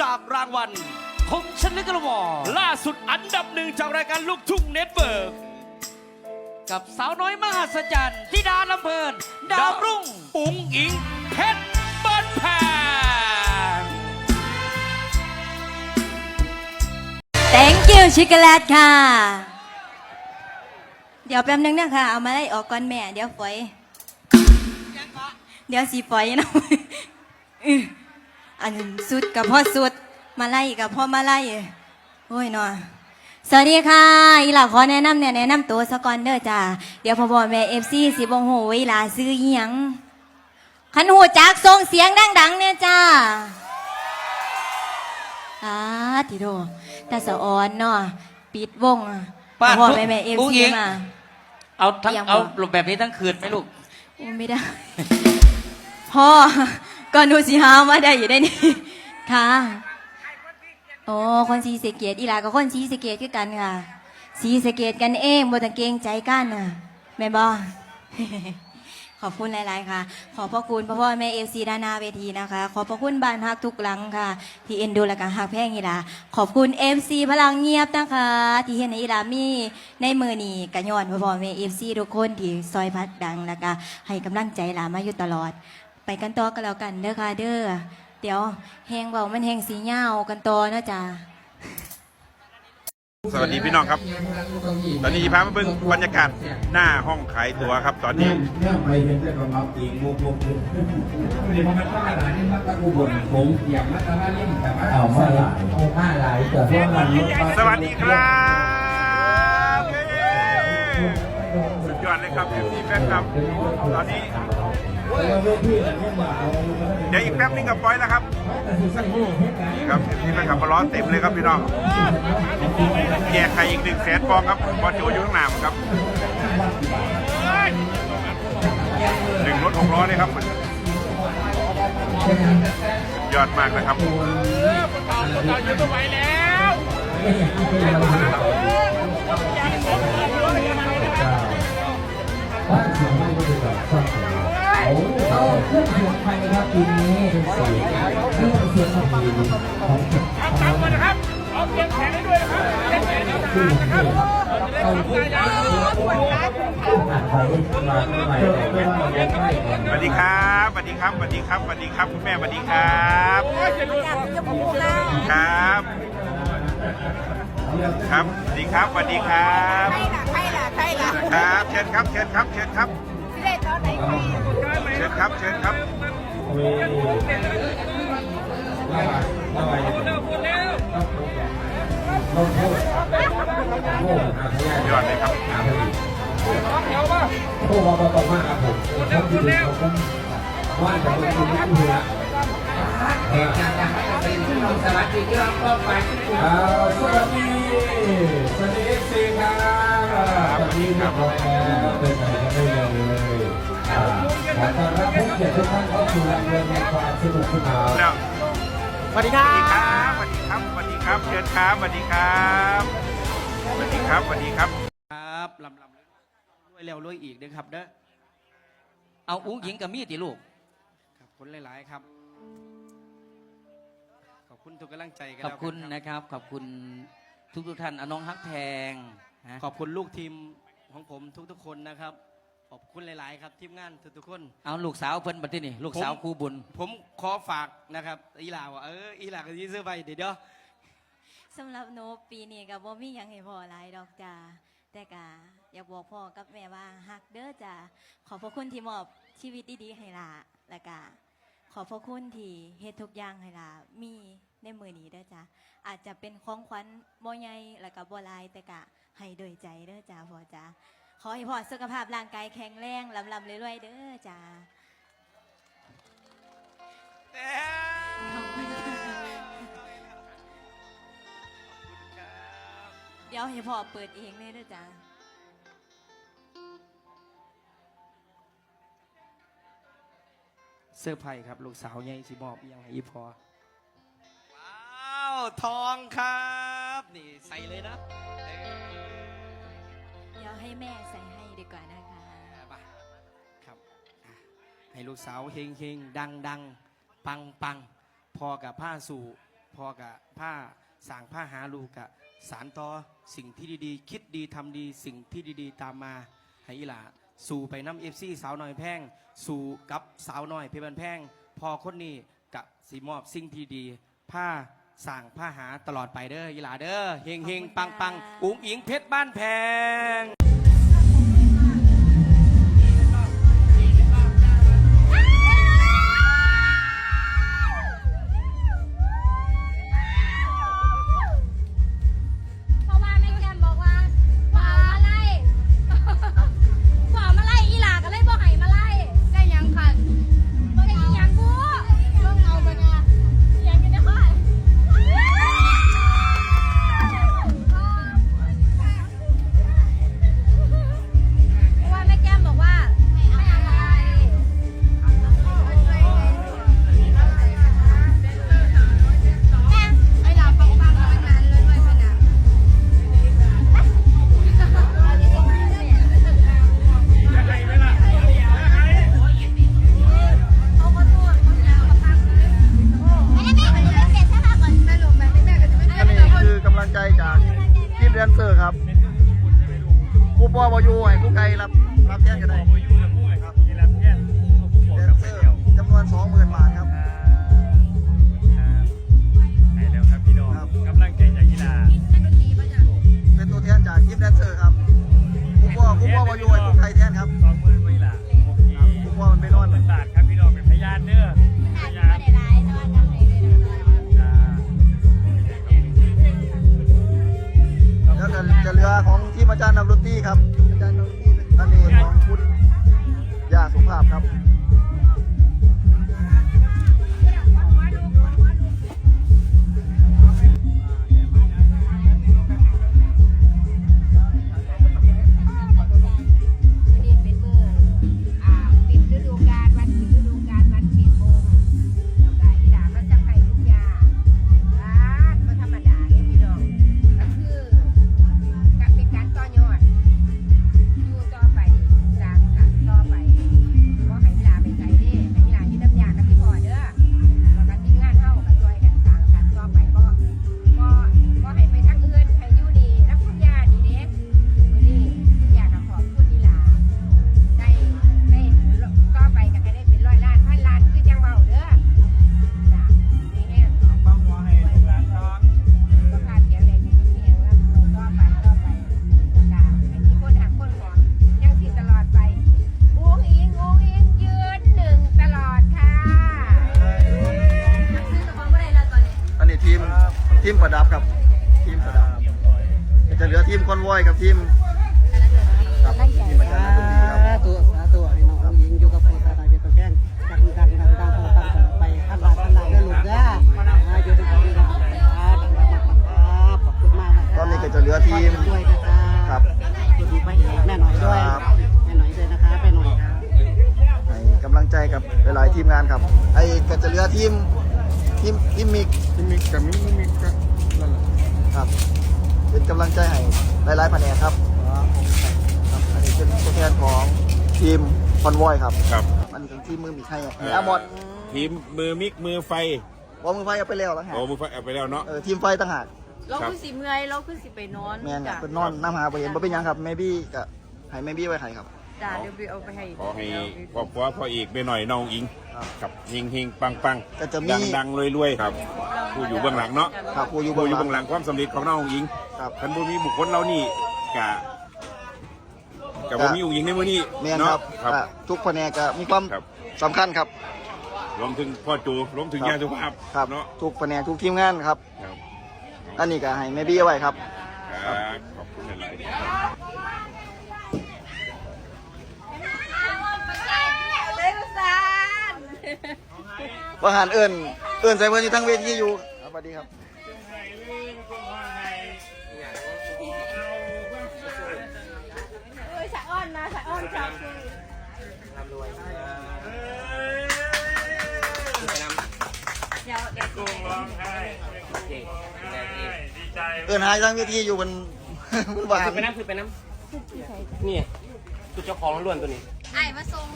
จากรางวัล คมชนึกกระวอล่าสุดอันดับหนึ่งจากรายการลูกทุ่งเน็ตเวิร์กกับสาวน้อยมหัศจรรย์ธิดาลำเพลินดาวรุ่ง อุ๋งอิงเพชรบ้านแพง thank you ชิคโกแลตค่ะ เดี๋ยวแป๊บนึงนะคะเอามาไล่ออกก่อนแม่ เดี๋ยวฝอย เดี๋ยวสีฝอยนะ อื้ออันสุดกับพ่อสุด มาไล่กับพ่อมาไล่โอ้ยเนาะสวัสดีค่ะอีหล่าขอแนะนำเนี่ยแนะนำตัวสกอนเด้อจ้าเดี๋ยวพ่อบอกแม่เอฟซีสิบงโหอีหล่าซื้ออิหยังขันหูจักส่งเสียงดังๆเนี่ยจ้าอาติโดแต่สะออนเนาะปิดวงอะป้าพ่อทุกแม่แม่เอฟอุ๊งซีอิ๊งมาเอาทั้งยังบ่เอาหลบแบบนี้ทั้งคืนไหมลูกโอ้ไม่ได้พ่อ ก่อนดูสิหามาได้อยู่ได้นี่ ค่ะ โอ้คนสีสะเกตอีหลากับคนสีสะเกตคือกันค่ะ สีสะเกตกันเองบ่ต้องเกรงใจกันน่ะแม่บ่ขอบคุณหลาย ๆ ค่ะ ขอบพระคุณพ่อพ่อแม่เอฟซีด้านหน้าเวทีนะคะ ขอบพระคุณบ้านฮักทุกหลังค่ะ ที่เอ็นดูและกันฮักแพ่งอีหลาขอบคุณเอฟซีพลังเงียบนะคะ ที่เห็นในอีหลามีในมือนีกะย้อนพ่อพ่อแม่เอฟซีทุกคนที่ซอยพัดดังแล้วก็ให้กำลังใจหลามาอยู่ตลอด ไปกันต่อกันแล้วกันเด้อค่ะเด้อเดี๋ยวแหงเบามันแหงสีเหย้ากันต่อเนาะจ้าสวัสดีพี่น้องครับ ตอนนี้พามาเบิ่งบรรยากาศหน้าห้องขายตั๋วครับ ตอนนี้เนี่ยไปเห็นแต่ของเราตีมุกมุกมุกนี่มันก็หลายนี่มันก็กูบ่นผมอย่างมันก็ว่าเล่นแต่ว่าเอามาหลายเอามาหลายแต่พวกมันลดมาสวัสดีครับเย้สุดยอดเลยครับพี่แฟนครับ ตอนนี้ เวทีอันนี้มาเอาเดี๋ยวอีกแป๊บนึงกับปอยแล้วครับนี่ครับพี่แฟนขับมาล้อเต็มเลยครับพี่น้องแจกไข่อีกหนึ่งแสนฟองครับบอลโจอยู่ข้างหน้าผมครับหนึ่งรถหกล้อเลยครับยอดมากนะครับบ้านเสียงไม่ก็คือแบบชอบเสียง เอาเอาเครื่องเสียงไทยครับปีนี้เป็นเสียงเครื่องเสียงของปีของเอาตังค์มานะครับเอาเสียงแข็งให้ด้วยนะครับคือครับเอาเสียงอ่านไปมาเมื่อไหร่ไม่ว่าเราจะใกล้กันสวัสดีครับสวัสดีครับสวัสดีครับสวัสดีครับคุณแม่สวัสดีครับครับครับสวัสดีครับสวัสดีครับใครล่ะใครล่ะใครล่ะครับเชิญครับเชิญครับเชิญครับ เชิญครับเชิญครับเว้ยระหว่างระหว่างต้องพูดต้องพูดโอ้หาพยานยอดเลยครับหาพยานโอ้ว่าบอกมากครับผมผมอยู่ดีผมว่าจะเป็นคนที่เหนือเอกการทำเป็นที่เราสวัสดีครับก็ไปสวัสดีสวัสดีเอฟซีครับสวัสดีครับเป็นไงกันได้เลยข อต้อนรับผู้เกียรติทุกท่านเข้าสู่รายการในความสนุกสนานแล้วสวัสดีคสรัวัสดีบครับสวัสดีครับ สวัสดีครับ เชิญครับ สวัสดีครับ สวัสดีครับ สวัสดีครับ ครับลำลำรวยแล้วรวยอีกเด้อครับเด้อเอาอุ้งหญิงกับมีดดิลูกขอบคุณหลาย ๆ ครับ ขอบคุณทุกกำลังใจกันขอบแล้วคุณกันนะครับ ขอบคุณทุกทุกๆท่านอะน้องฮักแพงฮะขอบคุณลูกทีมของผมทุก ๆ คนนะครับ ขอบคุณหลาย ๆ ครับทีมงานทุกๆคน เอาลูกสาวเพิ่นบัดที่นี่ลูกสาวผมครูบุญ ผมขอฝากนะครับอีหลาว่าเอออีหลาก็ยืซื้อไปเดี๋ยวเดี๋ยวสำหรับหนูปีนี้กับบ่มีหยังให้พ่อหลายดอกจ้าแต่กะอยากบอกพ่อกับแม่ว่าฮักเด้อจ้าขอบพระคุณที่มอบชีวิตดีๆให้ล่ะและกะขอบพระคุณที่เฮ็ดทุกอย่างให้ล่ะมีในมือนี้เด้อจ้าอาจจะเป็นของขวัญบ่ใหญ่และก็บ่หลายแต่กะให้โดวยใจเด้อจ้าพ่อจ้า ขอให้พ่อสุขภาพร่างกายแข็งแรงลำๆรวยๆเด้อจ้าขอบคุณค่ะเดี๋ยวให้พ่อเปิดเองเลยเด้อจ้าเสื้อร์ไผ่ครับ ลูกสาวใหญ่สิมอบอิหยังให้อีพอ ว้าว ทองครับ นี่ใส่เลยนะเออเดี๋ยว ให้แม่ใส่ให้ดีกว่านะคะมาครับอะให้ลูกสาวเฮงเฮงดังดังปังปังพอกับผ้าสู่พอกะผ้าสางผ้าหาลูกกะสารต่อสิ่งที่ดีๆ คิดดีทำดีสิ่งที่ดีๆ ตามมาให้อีหลาสู่ไปน้ำเอฟซีสาวน้อยแพงสู่กับสาวน้อยเพชรบันแพงพอคนนี้กะสีมอบสิ่งที่ดีผ้าสั่งผ้าหาตลอดไปเด้ออีหลาเด้อเฮงเฮงปังปังอุ๋งอิงเพชรบ้านแพง รับแทนกันได้ครับแดนเซอร์จำนวนสองหมื่นบาทครับให้แล้วครับพี่น้องกำลังใจจากกีฬาเป็นตัวแทนจากทีมแดนเซอร์ครับครูปอครูปอวายูให้ครูไก่แทนครับสองหมื่นกีฬาโอเคครูปอมันไปนอนเป็นศาสตร์ครับพี่น้องเป็นพยานเด้อพยานจ้าแล้วก็จะเหลือของทีมอาจารย์นำรุตตี้ครับอาจารย์นำรุตตี้ ภาพครับ ครับทีมอาจารย์นำรุตตี้ครับสาธุสาธุให้น้องหญิงอยู่กับผู้ตาตายเป็นตัวแกล้งดังดังดังดังพอตั้งแต่ไปขั้นบาทขั้นบาทเด้อลูกเด้ออ่าอยู่ในที่นี้ครับขอบคุณมากนะคตรับอนนี้ก็จะเหลือทีมด้วยนะครับดูไปเองแม่หน่อยด้วยครับแม่หน่อยด้วยนะครับแม่หน่อยครับให้กำลังใจกับหลายๆทีมงานครับไอ้ก็จะเหลือทีมทีมทีมมิกที่มีกับมิมิก็นั่นแหละครับเป็นกำลังใจให้หลายๆแผนกครับครับอันนี้เป็น ตัวแทนของทีมคอนวอยครับครับ อันนี้เป็นทีมมือมิกให้ให้อาหมดทีมมือมิกมือไฟบอมือไฟเอาไปแล้วแล้วฮะโอ้มือไฟเอาไปแล้วเนาะเออทีมไฟต่างหากเราคือสิเมื่อยเราคือสิไปนอนแม่นเนี่ยเป็นนอนน้ำหาไปเห็นบ่เป็นหยังครับ maybe ก็ให้ maybe ไว้ให้ครับจ้าเดี๋ยวไปเอาไปให้ขอให้ครอบครัวพ่ออีกไปหน่อยน้องอิงครับกับเฮงเฮงปังปังก็จะมีดังดังรวยรวยครับผู้อยู่เบื้องหลังเนาะครับผู้อยู่ผู้อยู่เบื้เบื้อองงหหลัลังงความสำเร็จของน้องอิงครับท่านผู้มีบุคคลเรานี่กะ กับว่ามีอุ๋งอิงในมือนี้แม่นคเนาะรับครับอะทุกแผนกก็มีความครับ สำคัญครับรวมถึงพ่อจูรวมถึงครับยาสุภาพครับเนาะทุกแผนกทุกทีมงานครับ ครับอันนี้ก็ให้ maybe เอาไว้ครับ ครับขอบคุณหลายๆว่าหารเอิญเอิญใส่เพื่อนอยู่ทั้งเวทีอยู่ครับสวัสดีครับ ดีใจเอิญหายทั้งเวทีอยู่บน บนบ้านคือไปน้ำคือไปน้ำนี่คือเจ้าของล้วนตัวนี้ไอ้มาส่ง